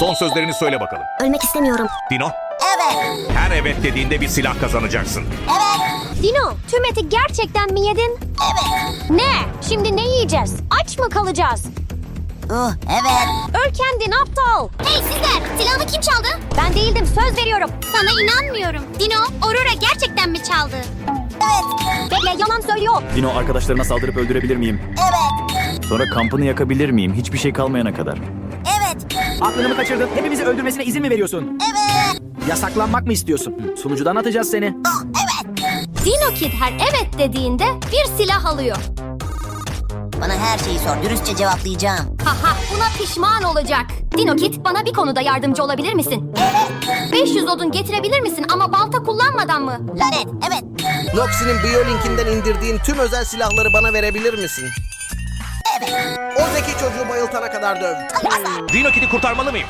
Son sözlerini söyle bakalım. Ölmek istemiyorum. Dino, Evet. her evet dediğinde bir silah kazanacaksın. Evet. Dino, tüm eti gerçekten mi yedin? Evet. Ne? Şimdi ne yiyeceğiz? Aç mı kalacağız? Uh, evet. Öl kendin aptal. Hey sizler silahımı kim çaldı? Ben değildim söz veriyorum. Sana inanmıyorum. Dino, Aurora gerçekten mi çaldı? Evet. Bekle yalan söylüyor. Dino arkadaşlarına saldırıp öldürebilir miyim? Evet. Sonra kampını yakabilir miyim? Hiçbir şey kalmayana kadar. Aklını mı kaçırdın? Hepimizi öldürmesine izin mi veriyorsun? Evet. Yasaklanmak mı istiyorsun? Sunucudan atacağız seni. Oh, evet. Dino Kid her evet dediğinde bir silah alıyor. Bana her şeyi sor. Dürüstçe cevaplayacağım. Haha buna pişman olacak. Dino Kid bana bir konuda yardımcı olabilir misin? Evet. 500 odun getirebilir misin ama balta kullanmadan mı? Lanet. Evet. Noxie'nin Biolinkinden indirdiğin tüm özel silahları bana verebilir misin? Evet. O zeki çocuğu bayıltana kadar döv. Dino Kid'i kurtarmalı mıyım?